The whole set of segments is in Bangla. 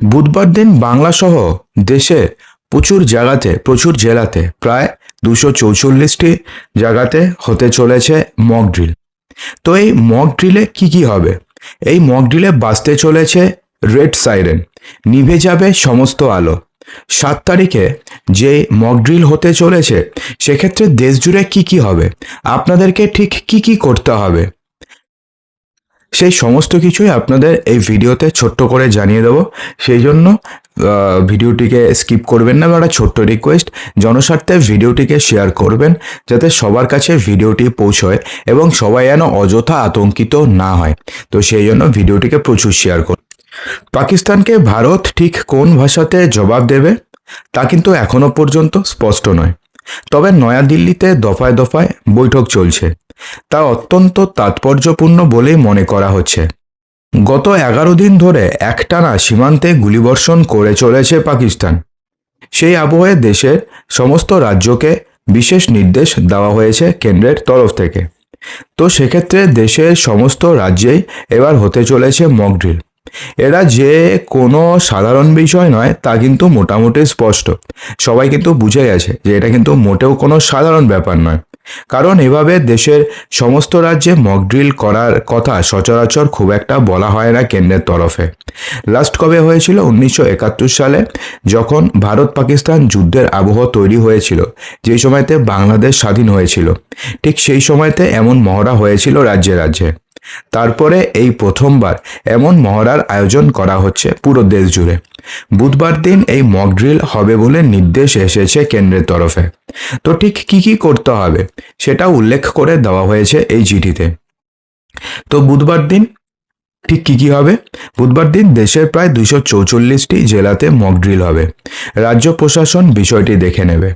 বুধবার দিন বাংলা সহ দেশে প্রচুর জায়গাতে, প্রচুর জেলাতে প্রায় দুশো চৌচল্লিশটি জায়গাতে হতে চলেছে মক ড্রিল তো এই মক ড্রিলে কি কি হবে? এই মক ড্রিলে বাজতে চলেছে রেড সাইরেন নিভে যাবে সমস্ত আলো। সাত তারিখে যে মক ড্রিল হতে চলেছে, সেক্ষেত্রে দেশ জুড়ে কি কি হবে? আপনাদেরকে ঠিক কি কি করতে হবে? সেই সমস্ত কিছুই আপনাদের এই ভিডিওতে ছোট্ট করে জানিয়ে দেবো। সেই জন্য ভিডিওটিকে স্কিপ করবেন না বা একটা ছোট্ট রিকোয়েস্ট, জনস্বার্থে ভিডিওটিকে শেয়ার করবেন, যাতে সবার কাছে ভিডিওটি পৌঁছয় এবং সবাই যেন অযথা আতঙ্কিত না হয়। তো সেই জন্য ভিডিওটিকে প্রচুর শেয়ার করুন। পাকিস্তানকে ভারত ঠিক কোন ভাষাতে জবাব দেবে, তা কিন্তু এখনও পর্যন্ত স্পষ্ট নয়। তবে নয়াদিল্লিতে দফায় দফায় বৈঠক চলছে। তা অত্যন্ত তাৎপর্যপূর্ণ বলেই মনে করা হচ্ছে। গত এগারো দিন ধরে একটানা সীমান্তে গুলিবর্ষণ করে চলেছে পাকিস্তান। সেই আবহে দেশের সমস্ত রাজ্যকে বিশেষ নির্দেশ দেওয়া হয়েছে কেন্দ্রের তরফ থেকে। তো সেক্ষেত্রে দেশের সমস্ত রাজ্যেই এবার হতে চলেছে মকড্রিল এরা যে কোনো সাধারণ বিষয় নয়, তা কিন্তু মোটামুটি স্পষ্ট। সবাই কিন্তু বুঝে গেছে যে এটা কিন্তু মোটেও কোনো সাধারণ ব্যাপার নয়। কারণ এভাবে দেশের সমস্ত রাজ্যে মকড্রিল করার কথা সচরাচর খুব একটা বলা হয় না কেন্দ্রের তরফে। লাস্ট কবে হয়েছিল? উনিশশো একাত্তর সালে, যখন ভারত পাকিস্তান যুদ্ধের আবহ তৈরি হয়েছিল যেই সময়তে বাংলাদেশ স্বাধীন হয়েছিল। ঠিক সেই সময়তে এমন মহড়া হয়েছিল রাজ্যে রাজ্যে। তারপরে এই প্রথমবার এমন মহড়ার আয়োজন করা হচ্ছে পুরো দেশ জুড়ে। বুধবার দিন এই মক ড্রিল হবে বলে নির্দেশ এসেছে কেন্দ্রের তরফে। তো ঠিক কি কি করতে হবে সেটা উল্লেখ করে দেওয়া হয়েছে এই চিঠিতে। তো বুধবার দিন ঠিক কি কি হবে? বুধবার দিন দেশের প্রায় দুশো চৌচল্লিশটি জেলাতে মক ড্রিল হবে। রাজ্য প্রশাসন বিষয়টি দেখে নেবে।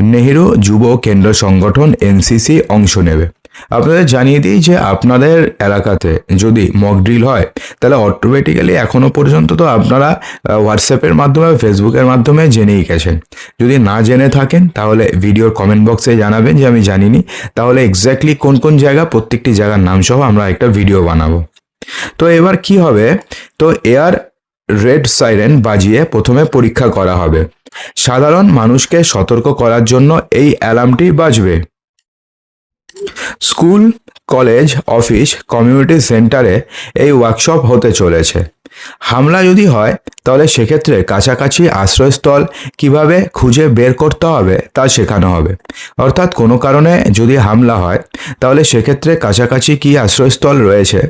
নেহেরু যুব কেন্দ্র সংগঠন এনসিসি অংশ নেবে। আপনাদের জানিয়ে দিই যে আপনাদের এলাকাতে যদি মক ড্রিল হয়, তাহলে অটোমেটিক্যালি এখনও পর্যন্ত তো আপনারা হোয়াটসঅ্যাপের মাধ্যমে ফেসবুকের মাধ্যমে জেনেই গেছেন। যদি না জেনে থাকেন, তাহলে ভিডিওর কমেন্ট বক্সে জানাবেন যে আমি জানিনি। তাহলে এক্স্যাক্টলি কোন কোন জায়গা, প্রত্যেকটি জায়গার নাম সহ আমরা একটা ভিডিও বানাবো। তো এবার কি হবে? তো এয়ার রেড সাইরেন বাজিয়ে প্রথমে পরীক্ষা করা হবে। সাধারণ মানুষকে সতর্ক করার জন্য এই অ্যালার্মটি বাজবে। স্কুল, কলেজ, অফিস, কমিউনিটি সেন্টারে এই ওয়ার্কশপ হতে চলেছে। হামলা যদি হয়, তাহলে সেক্ষেত্রে কাছাকাছি আশ্রয়স্থল কীভাবে খুঁজে বের করতে হবে, তা শেখানো হবে। অর্থাৎ কোনো কারণে যদি হামলা হয়, তাহলে সেক্ষেত্রে কাছাকাছি কি আশ্রয়স্থল রয়েছে,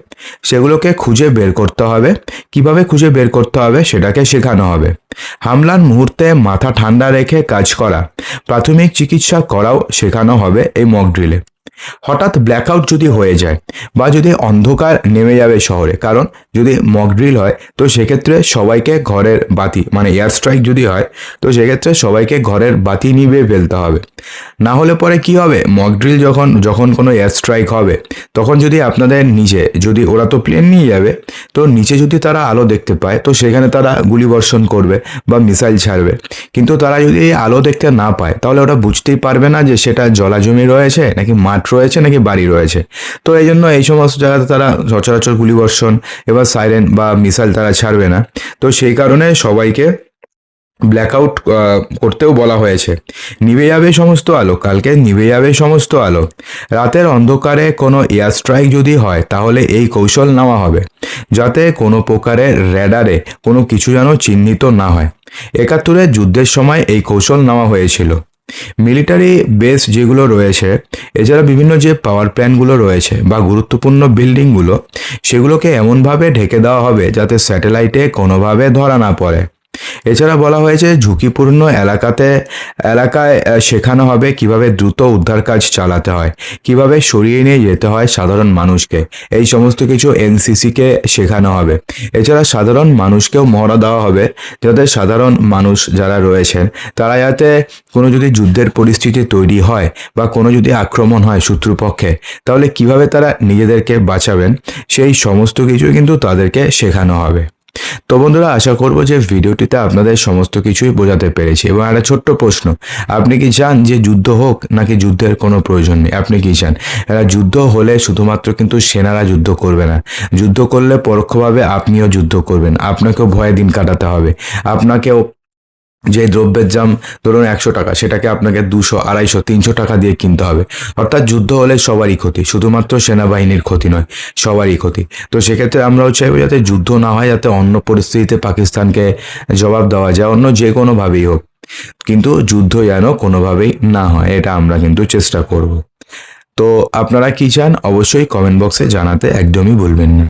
সেগুলোকে খুঁজে বের করতে হবে। কীভাবে খুঁজে বের করতে হবে, সেটাকে শেখানো হবে। হামলার মুহূর্তে মাথা ঠান্ডা রেখে কাজ করা, প্রাথমিক চিকিৎসা করাও শেখানো হবে এই মক ড্রিলে হঠাৎ ব্ল্যাকআউট যদি হয়ে যায় বা যদি অন্ধকার নেমে যাবে শহরে, কারণ যদি মকড্রিল হয়, তো সেক্ষেত্রে সবাইকে ঘরের বাতি মানে এয়ার স্ট্রাইক যদি হয়, তো সেক্ষেত্রে সবাইকে ঘরের বাতি নিভিয়ে ফেলতে হবে। না হলে পরে কি হবে? মকড্রিল যখন যখন কোনো এয়ার স্ট্রাইক হবে, তখন যদি আপনাদের নিচে, যদি ওরা তো প্লেন নিয়ে যাবে, তো নিচে যদি তারা আলো দেখতে পায়, তো সেখানে তারা গুলিবর্ষণ করবে বা মিসাইল ছাড়বে। কিন্তু তারা যদি আলো দেখতে না পায়, তাহলে ওরা বুঝতেই পারবে না যে সেটা জলাজমি রয়েছে নাকি মাঠ রয়েছে নাকি বাড়ি রয়েছে? তো এই জন্য এই সমস্ত জায়গাতে তারা সচরাচর গুলিবর্ষণ এবার সাইরেন বা মিসাইল তারা ছাড়বে না। তো সেই কারণে সবাইকে ব্ল্যাকআউট করতেও বলা হয়েছে। নিভে যাবে সমস্ত আলো, কালকে নিভে যাবে সমস্ত আলো। রাতের অন্ধকারে কোনো এয়ার স্ট্রাইক যদি হয়, তাহলে এই কৌশল নেওয়া হবে। যাতে কোনো প্রকারের র্যাডারে কোনো কিছু যেন চিহ্নিত না হয়। একাত্তরের যুদ্ধের সময় এই কৌশল নেওয়া হয়েছিল। মিলিটারি বেস যেগুলো রয়েছে, এছাড়া বিভিন্ন যে পাওয়ার প্ল্যান্টগুলো রয়েছে বা গুরুত্বপূর্ণ বিল্ডিংগুলো সেগুলোকে এমনভাবে ঢেকে দেওয়া হবে যাতে স্যাটেলাইটে কোনোভাবে ধরা না পড়ে। এছাড়া বলা হয়েছে ঝুঁকিপূর্ণ এলাকাতে, এলাকায় শেখানো হবে কীভাবে দ্রুত উদ্ধার কাজ চালাতে হয়, কীভাবে সরিয়ে নিয়ে যেতে হয় সাধারণ মানুষকে। এই সমস্ত কিছু এনসিসিকে শেখানো হবে। এছাড়া সাধারণ মানুষকেও মহড়া দেওয়া হবে যাতে সাধারণ মানুষ যারা রয়েছেন, তারা যাতে কোনো যদি যুদ্ধের পরিস্থিতি তৈরি হয় বা কোনো যদি আক্রমণ হয় শত্রুপক্ষে, তাহলে কীভাবে তারা নিজেদেরকে বাঁচাবেন, সেই সমস্ত কিছুই কিন্তু তাদেরকে শেখানো হবে। তো বন্ধুরা, আশা করব যে ভিডিওটিতে আপনাদের সমস্ত কিছুই বোঝাতে পেরেছি। এবং একটা ছোট্ট প্রশ্ন, আপনি কি চান যে যুদ্ধ হোক নাকি যুদ্ধের কোনো প্রয়োজন নেই? আপনি কি চান? এরা যুদ্ধ হলে শুধুমাত্র কিন্তু সেনারা যুদ্ধ করবে না। যুদ্ধ করলে পরোক্ষভাবে আপনিও যুদ্ধ করবেন। আপনাকেও ভয়ে দিন কাটাতে হবে। আপনাকেও যে দ্রব্যের দাম ধরুন একশো টাকা, সেটাকে আপনাকে দুশো, আড়াইশো, তিনশো টাকা দিয়ে কিনতে হবে। অর্থাৎ যুদ্ধ হলে সবারই ক্ষতি, শুধুমাত্র সেনাবাহিনীর ক্ষতি নয়, সবারই ক্ষতি। তো সেক্ষেত্রে আমরাও চাইব যাতে যুদ্ধ না হয়, যাতে অন্য পরিস্থিতিতে পাকিস্তানকে জবাব দেওয়া যায়, অন্য যে কোনোভাবেই হোক। কিন্তু যুদ্ধ যেন কোনোভাবেই না হয়, এটা আমরা কিন্তু চেষ্টা করব। তো আপনারা কি চান, অবশ্যই কমেন্ট বক্সে জানাতে একদমই ভুলবেন না।